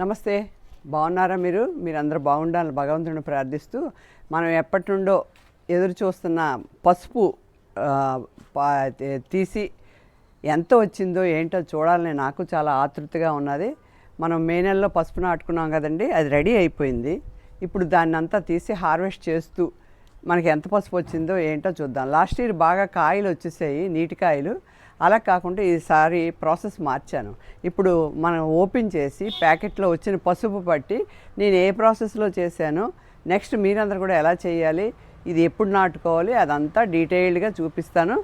నమస్తే. బాగున్నారా మీరు? మీరందరూ బాగుండాలని భగవంతుడిని ప్రార్థిస్తూ మనం ఎప్పటి నుండో ఎదురు చూస్తున్న పసుపు తీసి ఎంత వచ్చిందో ఏంటో చూడాలని నాకు చాలా ఆతృతగా ఉన్నది. మనం మే నెలలో పసుపు నాటుకున్నాం కదండి అది రెడీ అయిపోయింది. ఇప్పుడు దాన్ని అంతా తీసి హార్వెస్ట్ చేస్తూ మనకి ఎంత పసుపు వచ్చిందో ఏంటో చూద్దాం. లాస్ట్ ఇయర్ బాగా కాయలు వచ్చేసాయి నీటి కాయలు. అలా కాకుండా ఈసారి ప్రాసెస్ మార్చాను. ఇప్పుడు మనం ఓపెన్ చేసి ప్యాకెట్లో వచ్చిన పసుపు పట్టి నేను ఏ ప్రాసెస్లో చేశానో నెక్స్ట్ మీరందరూ కూడా ఎలా చేయాలి ఇది ఎప్పుడు నాటుకోవాలి అదంతా డీటెయిల్డ్గా చూపిస్తాను.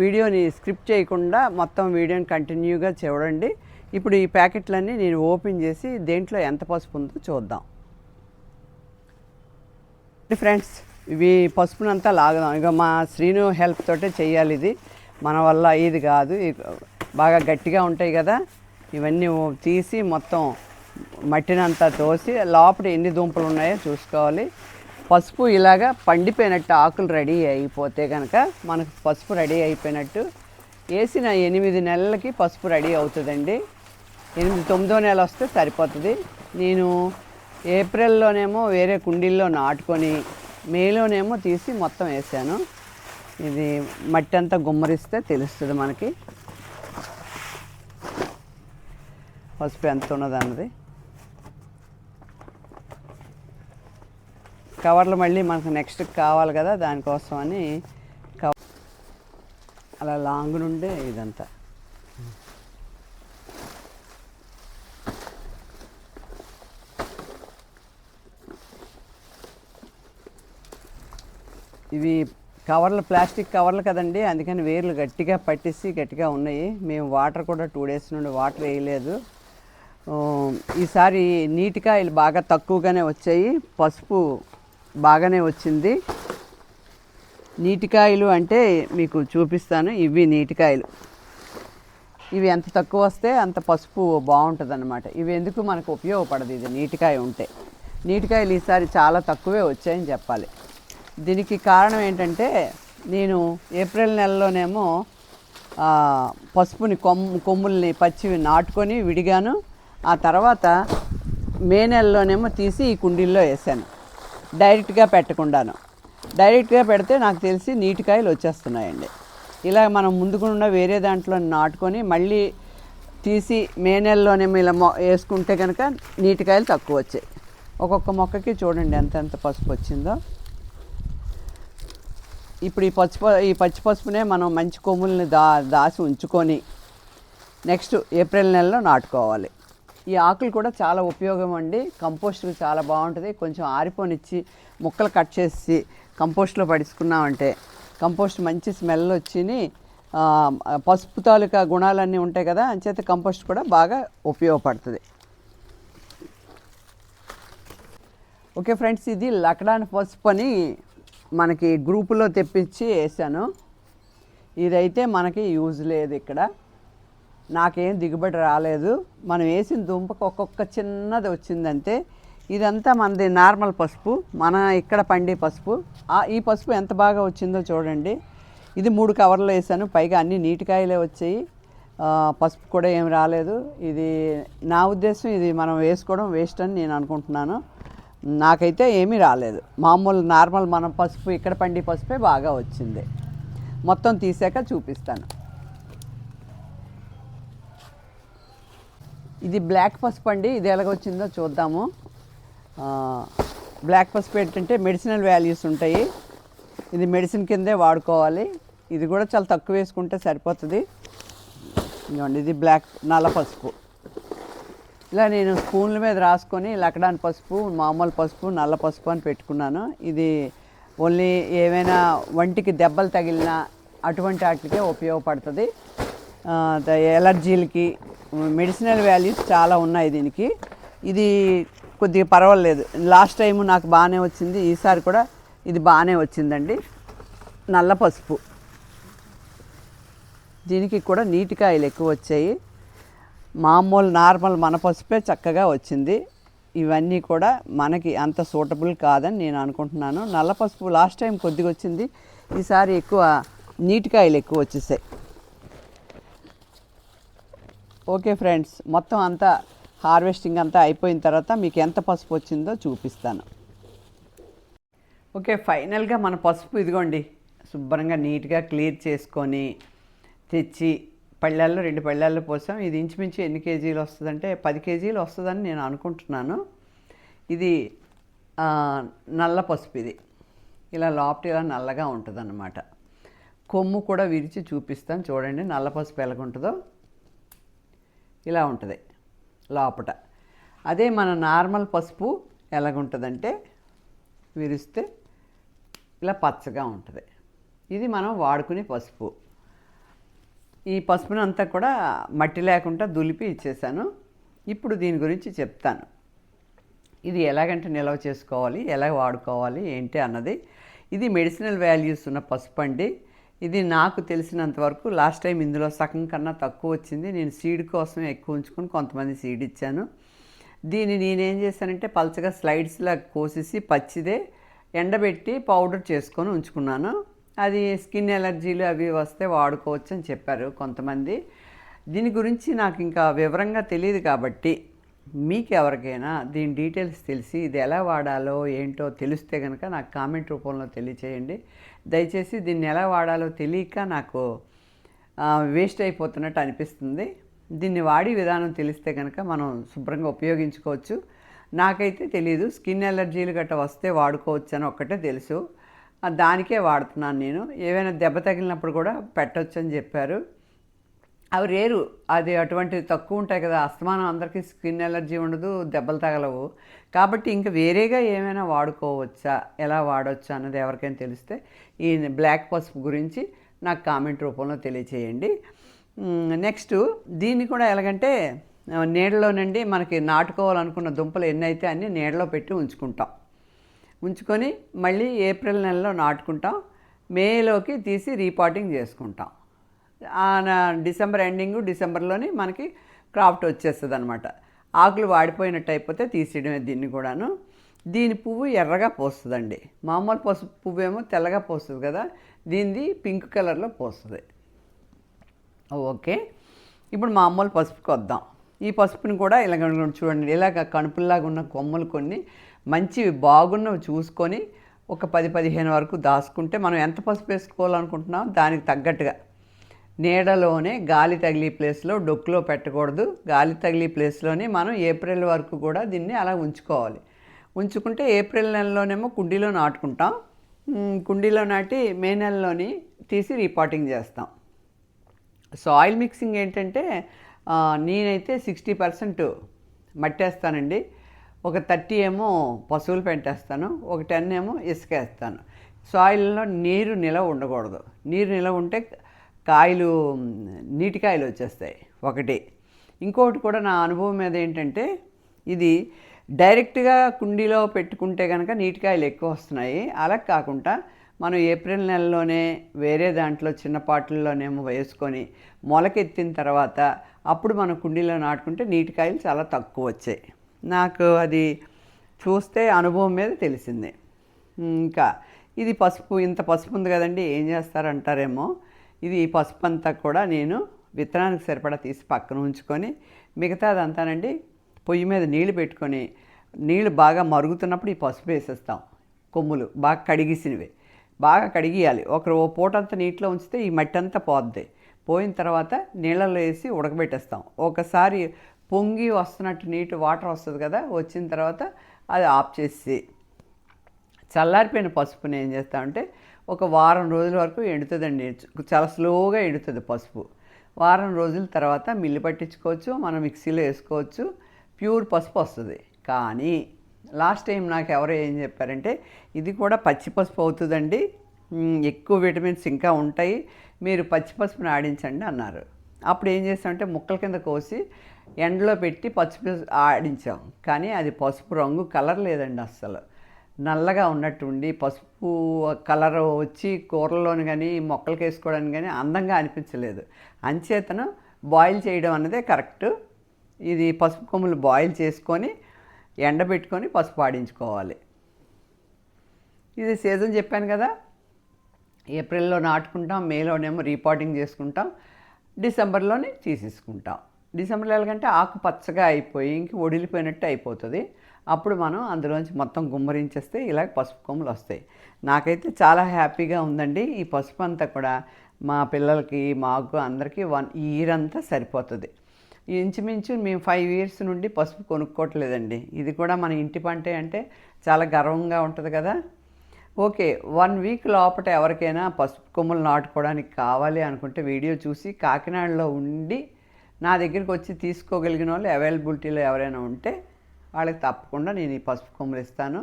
వీడియోని స్క్రిప్ట్ చేయకుండా మొత్తం వీడియోని కంటిన్యూగా చూడండి. ఇప్పుడు ఈ ప్యాకెట్లన్నీ నేను ఓపెన్ చేసి దేంట్లో ఎంత పసుపు ఉందో చూద్దాం. ఫ్రెండ్స్ ఇవి పసుపునంతా లాగుదాం. ఇక మా శ్రీను హెల్ప్ తోటే చేయాలి ఇది మన వల్ల ఇది కాదు. బాగా గట్టిగా ఉంటాయి కదా. ఇవన్నీ తీసి మొత్తం మట్టినంతా తోసి లోపల ఎన్ని దుంపలు ఉన్నాయో చూసుకోవాలి. పసుపు ఇలాగా పండిపోయినట్టు ఆకులు రెడీ అయిపోతే కనుక మనకు పసుపు రెడీ అయిపోయినట్టు వేసిన ఎనిమిది నెలలకి పసుపు రెడీ అవుతుందండి. ఎనిమిది తొమ్మిదో నెల వస్తే సరిపోతుంది. నేను ఏప్రిల్లోనేమో వేరే కుండీల్లో నాటుకొని మేలోనేమో తీసి మొత్తం వేసాను. ఇది మట్టి అంతా గుమ్మరిస్తే తెలుస్తుంది మనకి. పసుపు ఎంత ఉన్నది అన్నది. కవర్లు మళ్ళీ మనకు నెక్స్ట్ కావాలి కదా దానికోసం అని కవ అలా లాంగ్ నుండే ఇదంతా. ఇవి కవర్లు ప్లాస్టిక్ కవర్లు కదండి. అందుకని వేర్లు గట్టిగా పట్టేసి గట్టిగా ఉన్నాయి. మేము వాటర్ కూడా టూ డేస్ నుండి వాటర్ వేయలేదు. ఈసారి నీటికాయలు బాగా తక్కువగానే వచ్చాయి. పసుపు బాగానే వచ్చింది. నీటికాయలు అంటే మీకు చూపిస్తాను. ఇవి నీటికాయలు ఇవి ఎంత తక్కువ వస్తే అంత పసుపు బాగుంటుంది అనమాట ఇవి ఎందుకు మనకు ఉపయోగపడదు? ఇది నీటికాయ ఉంటే. నీటికాయలు ఈసారి చాలా తక్కువే వచ్చాయని చెప్పాలి. దీనికి కారణం ఏంటంటే నేను ఏప్రిల్ నెలలోనేమో పసుపుని కొమ్ము కొమ్ముల్ని పచ్చివి నాటుకొని విడిగాను. ఆ తర్వాత మే నెలలోనేమో తీసి ఈ కుండీల్లో వేసాను. డైరెక్ట్గా పెట్టకుండాను. డైరెక్ట్గా పెడితే నాకు తెలిసి నీటికాయలు వచ్చేస్తున్నాయండి. ఇలా మనం ముందుకున్న వేరే దాంట్లో నాటుకొని మళ్ళీ తీసి మే నెలలోనేమో ఇలా మొ వేసుకుంటే కనుక నీటికాయలు తక్కువ వచ్చాయి. ఒక్కొక్క మొక్కకి చూడండి ఎంతెంత పసుపు వచ్చిందో. ఇప్పుడు ఈ పసుపు ఈ పచ్చి పసుపునే మనం మంచి కొమ్ముల్ని దా దాసి ఉంచుకొని నెక్స్ట్ ఏప్రిల్ నెలలో నాటుకోవాలి. ఈ ఆకులు కూడా చాలా ఉపయోగం అండి. కంపోస్ట్కి చాలా బాగుంటుంది. కొంచెం ఆరిపోనిచ్చి ముక్కలు కట్ చేసి కంపోస్ట్లో పడుచుకున్నామంటే కంపోస్ట్ మంచి స్మెల్ వచ్చిని పసుపు తాలూకా గుణాలన్నీ ఉంటాయి కదా అంచేత కంపోస్ట్ కూడా బాగా ఉపయోగపడుతుంది. ఓకే ఫ్రెండ్స్ ఇది లకడాన్ పసుపు అని మనకి గ్రూపులో తెప్పించి వేసాను ఇదైతే మనకి యూజ్ లేదు ఇక్కడ. నాకేం దిగుబడి రాలేదు. మనం వేసిన దుంపకు ఒక్కొక్క చిన్నది వచ్చిందంటే ఇదంతా మనది నార్మల్ పసుపు. మన ఇక్కడ పండే పసుపు. ఈ పసుపు ఎంత బాగా వచ్చిందో చూడండి. ఇది మూడు కవర్లు వేసాను పైగా అన్ని నీటికాయలే వచ్చాయి. పసుపు కూడా ఏం రాలేదు. ఇది నా ఉద్దేశం ఇది మనం వేసుకోవడం వేస్ట్ అని నేను అనుకుంటున్నాను. నాకైతే ఏమీ రాలేదు. మామూలు నార్మల్ మనం పసుపు ఇక్కడ పండి పసుపే బాగా వచ్చింది. మొత్తం తీసాక చూపిస్తాను. ఇది బ్లాక్ పసుపు అండి. ఇది ఎలాగొచ్చిందో చూద్దాము. బ్లాక్ పసుపు ఏంటంటే మెడిసినల్ వాల్యూస్ ఉంటాయి. ఇది మెడిసిన్ కిందే వాడుకోవాలి. ఇది కూడా చాలా తక్కువ వేసుకుంటే సరిపోతుంది. ఇదిగోండి ఇది బ్లాక్ నల్ల పసుపు. ఇలా నేను స్పూన్ల మీద రాసుకొని లకడాన్ పసుపు మామూలు పసుపు నల్ల పసుపు అని పెట్టుకున్నాను. ఇది ఓన్లీ ఏమైనా వంటికి దెబ్బలు తగిలినా అటువంటి వాటికే ఉపయోగపడుతుంది. ఎలర్జీలకి మెడిసినల్ వాల్యూస్ చాలా ఉన్నాయి దీనికి. ఇది కొద్దిగా పర్వాలేదు. లాస్ట్ టైం నాకు బాగానే వచ్చింది. ఈసారి కూడా ఇది బాగానే వచ్చిందండి. నల్ల పసుపు. దీనికి కూడా నీటికాయలు ఎక్కువ వచ్చాయి. మామూలు నార్మల్ మన పసుపే చక్కగా వచ్చింది. ఇవన్నీ కూడా మనకి అంత సూటబుల్ కాదని నేను అనుకుంటున్నాను. నల్ల పసుపు లాస్ట్ టైం కొద్దిగా వచ్చింది. ఈసారి ఎక్కువ నీటికాయలు ఎక్కువ వచ్చేసాయి. ఓకే ఫ్రెండ్స్ మొత్తం అంతా హార్వెస్టింగ్ అంతా అయిపోయిన తర్వాత మీకు ఎంత పసుపు వచ్చిందో చూపిస్తాను. ఓకే ఫైనల్గా మన పసుపు ఇదిగోండి. శుభ్రంగా నీట్గా క్లియర్ చేసుకొని తెచ్చి పళ్ళల్లో రెండు పళ్ళల్లో పోసాం. ఇది ఇంచుమించు ఎన్ని కేజీలు వస్తుందంటే పది కేజీలు వస్తుందని నేను అనుకుంటున్నాను. ఇది నల్ల పసుపు ఇది. ఇలా లోపట ఇలా నల్లగా ఉంటుందన్నమాట. కొమ్ము కూడా విరిచి చూపిస్తాను. చూడండి నల్ల పసుపు ఎలాగుంటుందో ఇలా ఉంటుంది లోపట. అదే మన నార్మల్ పసుపు ఎలాగుంటుందంటే విరిస్తే ఇలా పచ్చగా ఉంటుంది. ఇది మనం వాడుకునే పసుపు. ఈ పసుపును అంతా కూడా మట్టి లేకుండా దులిపి ఇచ్చేసాను. ఇప్పుడు దీని గురించి చెప్తాను. ఇది ఎలాగంటే నిల్వ చేసుకోవాలి ఎలా వాడుకోవాలి ఏంటి అన్నది. ఇది మెడిసినల్ వాల్యూస్ ఉన్న పసుపు అండి. ఇది నాకు తెలిసినంత వరకు లాస్ట్ టైం ఇందులో సగం కన్నా తక్కువ వచ్చింది. నేను సీడ్ కోసం ఎక్కువ ఉంచుకొని కొంతమంది సీడ్ ఇచ్చాను. దీన్ని నేనేం చేశానంటే పలచగా స్లైడ్స్లా కోసేసి పచ్చిదే ఎండబెట్టి పౌడర్ చేసుకొని ఉంచుకున్నాను. అది స్కిన్ ఎలర్జీలు అవి వస్తే వాడుకోవచ్చు అని చెప్పారు కొంతమంది. దీని గురించి నాకు ఇంకా వివరంగా తెలియదు కాబట్టి మీకు ఎవరికైనా దీని డీటెయిల్స్ తెలిసి ఇది ఎలా వాడాలో ఏంటో తెలిస్తే కనుక నాకు కామెంట్ రూపంలో తెలియచేయండి. దయచేసి దీన్ని ఎలా వాడాలో తెలియక నాకు వేస్ట్ అయిపోతున్నట్టు అనిపిస్తుంది. దీన్ని వాడి విధానం తెలిస్తే కనుక మనం శుభ్రంగా ఉపయోగించుకోవచ్చు. నాకైతే తెలియదు స్కిన్ ఎలర్జీలు గట్రా వస్తే వాడుకోవచ్చు అని ఒక్కటే తెలుసు. దానికే వాడుతున్నాను నేను. ఏవైనా దెబ్బ తగిలినప్పుడు కూడా పెట్టొచ్చు అని చెప్పారు. అవి రేరు. అది అటువంటివి తక్కువ ఉంటాయి కదా. అస్తమానం అందరికీ స్కిన్ ఎలర్జీ ఉండదు దెబ్బలు తగలవు. కాబట్టి ఇంకా వేరేగా ఏమైనా వాడుకోవచ్చా? ఎలా వాడవచ్చా అన్నది ఎవరికైనా తెలిస్తే ఈ బ్లాక్ పసుపు గురించి నాకు కామెంట్ రూపంలో తెలియచేయండి. నెక్స్ట్ దీన్ని కూడా ఎలాగంటే నీడలో నీడలోనండి మనకి నాటుకోవాలనుకున్న దుంపలు ఎన్నైతే అన్నీ నీడలో పెట్టి ఉంచుకుంటాం. ఉంచుకొని మళ్ళీ ఏప్రిల్ నెలలో నాటుకుంటాం. మేలోకి తీసి రీపాటింగ్ చేసుకుంటాం. ఆ నా- డిసెంబర్ ఎండింగ్ డిసెంబర్లోని మనకి క్రాఫ్ట్ వచ్చేస్తుంది అనమాట ఆకులు వాడిపోయినట్టు అయిపోతే తీసేయడమే దీన్ని కూడాను. దీని పువ్వు ఎర్రగా పోస్తుందండి. మామూలు పసుపు పువ్వు ఏమో తెల్లగా పోస్తుంది కదా దీనిది పింక్ కలర్లో పోస్తుంది. ఓకే. ఇప్పుడు మామూలు పసుపుకి వద్దాం ఈ పసుపుని కూడా ఇలాగ చూడండి. ఇలాగ కణుపుల్లాగా ఉన్న కొమ్మలు కొన్ని మంచివి బాగున్నవి చూసుకొని ఒక పది పదిహేను వరకు దాచుకుంటే మనం ఎంత పసుపు వేసుకోవాలనుకుంటున్నాం దానికి తగ్గట్టుగా. నీడలోనే గాలి తగిలి ప్లేస్లో డొక్కులో పెట్టకూడదు. గాలి తగిలి ప్లేస్లోనే మనం ఏప్రిల్ వరకు కూడా దీన్ని అలా ఉంచుకోవాలి. ఉంచుకుంటే ఏప్రిల్ నెలలోనేమో కుండీలో నాటుకుంటాం. కుండీలో నాటి మే నెలలోని తీసి రీపాటింగ్ చేస్తాం. సాయిల్ మిక్సింగ్ ఏంటంటే నేనైతే సిక్స్టీ పర్సెంట్ మట్టేస్తానండి. ఒక థర్టీ ఏమో పశువులు పెంటేస్తాను ఒక టెన్ ఏమో ఇసుకేస్తాను. సాయిల్లో నీరు నిలవ ఉండకూడదు. నీరు నిలవ ఉంటే కాయలు నీటి కాయలు వచ్చేస్తాయి ఒకటి. ఇంకొకటి కూడా నా అనుభవం మీద ఏంటంటే ఇది డైరెక్ట్గా కుండీలో పెట్టుకుంటే కనుక నీటికాయలు ఎక్కువ వస్తున్నాయి. అలా కాకుండా మనం ఏప్రిల్ నెలలోనే వేరే దాంట్లో చిన్న పాటల్లోనేమో వేసుకొని మొలకెత్తిన తర్వాత అప్పుడు మనం కుండీలో నాటుకుంటే నీటికాయలు చాలా తక్కువ వచ్చాయి. నాకు అది చూస్తే అనుభవం మీద తెలిసింది. ఇంకా ఇది పసుపు ఇంత పసుపు ఉంది కదండి ఏం చేస్తారంటారేమో. ఇది ఈ పసుపు అంతా కూడా నేను విత్తనానికి సరిపడా తీసి పక్కన ఉంచుకొని మిగతాదంతానండి పొయ్యి మీద నీళ్ళు పెట్టుకొని నీళ్ళు బాగా మరుగుతున్నప్పుడు ఈ పసుపు వేసేస్తాం కొమ్ములు బాగా కడిగేసినవి. బాగా కడిగియాలి. ఒక ఓ పూటంతా నీటిలో ఉంచితే ఈ మట్టి అంతా పోద్ది. పోయిన తర్వాత నీళ్ళలో వేసి ఉడకబెట్టేస్తాం. ఒకసారి పొంగి వస్తున్నట్టు నీటి వాటర్ వస్తుంది కదా వచ్చిన తర్వాత అది ఆఫ్ చేసి చల్లారిపోయిన పసుపుని ఏం చేస్తామంటే ఒక వారం రోజుల వరకు ఎండుతుందండి. చాలా స్లోగా ఎండుతుంది పసుపు. వారం రోజుల తర్వాత మిల్లు పట్టించుకోవచ్చు మనం మిక్సీలో వేసుకోవచ్చు ప్యూర్ పసుపు వస్తుంది. కానీ లాస్ట్ టైం నాకు ఎవరో ఏం చెప్పారంటే ఇది కూడా పచ్చి పసుపు అవుతుందండి ఎక్కువ విటమిన్స్ ఇంకా ఉంటాయి మీరు పచ్చి పసుపుని ఆడించండి అన్నారు. అప్పుడు ఏం చేస్తామంటే ముక్కల కింద కోసి ఎండలో పెట్టి పసుపు ఆడించాం. కానీ అది పసుపు రంగు కలర్ లేదండి అస్సలు. నల్లగా ఉన్నట్టుండి పసుపు కలర్ వచ్చి కూరల్లోని కానీ మొక్కలకి వేసుకోవడానికి కానీ అందంగా అనిపించలేదు. అంచేతను బాయిల్ చేయడం అన్నదే కరెక్ట్. ఇది పసుపు కొమ్ములు బాయిల్ చేసుకొని ఎండబెట్టుకొని పసుపు ఆడించుకోవాలి. ఇది సీజన్ చెప్పాను కదా ఏప్రిల్లో నాటుకుంటాం మేలోనేమో రీపాటింగ్ చేసుకుంటాం డిసెంబర్లోనే తీసేసుకుంటాం. డిసెంబర్లో ఎలాగంటే ఆకు పచ్చగా అయిపోయి ఇంక ఒడిలిపోయినట్టు అయిపోతుంది. అప్పుడు మనం అందులోంచి మొత్తం గుమ్మరించేస్తే ఇలాగ పసుపు కొమ్ములు వస్తాయి. నాకైతే చాలా హ్యాపీగా ఉందండి. ఈ పసుపు అంతా కూడా మా పిల్లలకి మాకు అందరికీ వన్ ఇయర్ అంతా సరిపోతుంది. ఇంచుమించు మేము ఫైవ్ ఇయర్స్ నుండి పసుపు కొనుక్కోవట్లేదండి. ఇది కూడా మన ఇంటి పంటే అంటే చాలా గర్వంగా ఉంటుంది కదా. ఓకే వన్ వీక్ లోపల ఎవరికైనా పసుపు కొమ్ములు నాటుకోవడానికి కావాలి అనుకుంటే వీడియో చూసి కాకినాడలో ఉండి నా దగ్గరికి వచ్చి తీసుకోగలిగిన వాళ్ళు అవైలబిలిటీలో ఎవరైనా ఉంటే వాళ్ళకి తప్పకుండా నేను ఈ పసుపు కొమ్ములు ఇస్తాను.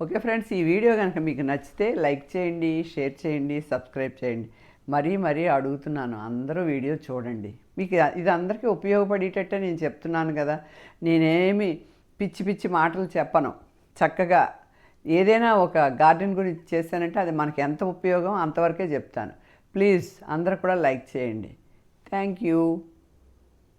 ఓకే ఫ్రెండ్స్ ఈ వీడియో కనుక మీకు నచ్చితే లైక్ చేయండి షేర్ చేయండి సబ్స్క్రైబ్ చేయండి. మరీ మరీ అడుగుతున్నాను అందరూ వీడియో చూడండి. మీకు ఇది అందరికీ ఉపయోగపడేటట్టే నేను చెప్తున్నాను కదా నేనేమి పిచ్చి పిచ్చి మాటలు చెప్పను. చక్కగా ఏదైనా ఒక గార్డెన్ గురించి చేశానంటే అది మనకి ఎంత ఉపయోగం అంతవరకే చెప్తాను. ప్లీజ్ అందరూ కూడా లైక్ చేయండి. Thank you.